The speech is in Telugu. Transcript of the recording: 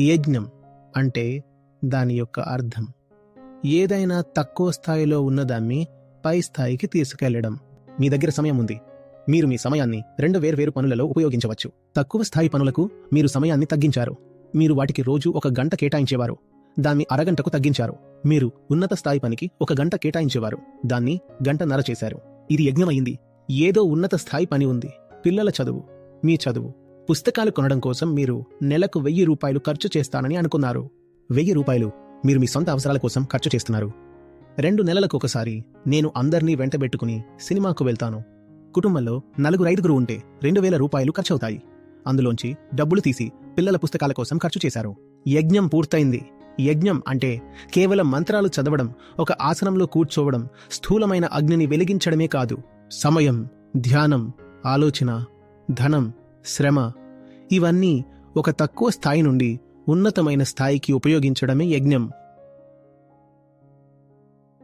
యజ్ఞం అంటే దాని యొక్క అర్థం. ఏదైనా తక్కువ స్థాయిలో ఉన్నదాన్ని పై స్థాయికి తీసుకెళ్ళడం. మీ దగ్గర సమయం ఉంది. మీరు మీ సమయాన్ని రెండు వేర్వేరు పనులలో ఉపయోగించవచ్చు. తక్కువ స్థాయి పనులకు మీరు సమయాన్ని తగ్గించారు. మీరు వాటికి రోజు ఒక గంట కేటాయించేవారు. దాన్ని అరగంటకు తగ్గించారు. మీరు ఉన్నత స్థాయి పనికి ఒక గంట కేటాయించేవారు. దాన్ని గంటన్నర చేశారు. ఇది యజ్ఞమైంది. ఏదో ఉన్నత స్థాయి పని ఉంది. పిల్లల చదువు. మీ చదువు. పుస్తకాలు కొనడం కోసం మీరు నెలకు వెయ్యి రూపాయలు ఖర్చు చేస్తానని అనుకున్నారు. వెయ్యి రూపాయలు మీరు మీ సొంత అవసరాల కోసం ఖర్చు చేస్తున్నారు. రెండు నెలలకు ఒకసారి నేను అందర్నీ వెంటబెట్టుకుని సినిమాకు వెళ్తాను. కుటుంబంలో నలుగురు ఐదుగురు ఉంటే రెండు వేల రూపాయలు ఖర్చవుతాయి. అందులోంచి డబ్బులు తీసి పిల్లల పుస్తకాల కోసం ఖర్చు చేశారు. యజ్ఞం పూర్తయింది. యజ్ఞం అంటే కేవలం మంత్రాలు చదవడం ఒక ఆసనంలో కూర్చోవడం స్థూలమైన అగ్నిని వెలిగించడమే కాదు. సమయం ధ్యానం ఆలోచన ధనం శ్రమ ఇవన్నీ ఒక తక్కువ స్థాయి నుండి ఉన్నతమైన స్థాయికి ఉపయోగించడమే యజ్ఞం.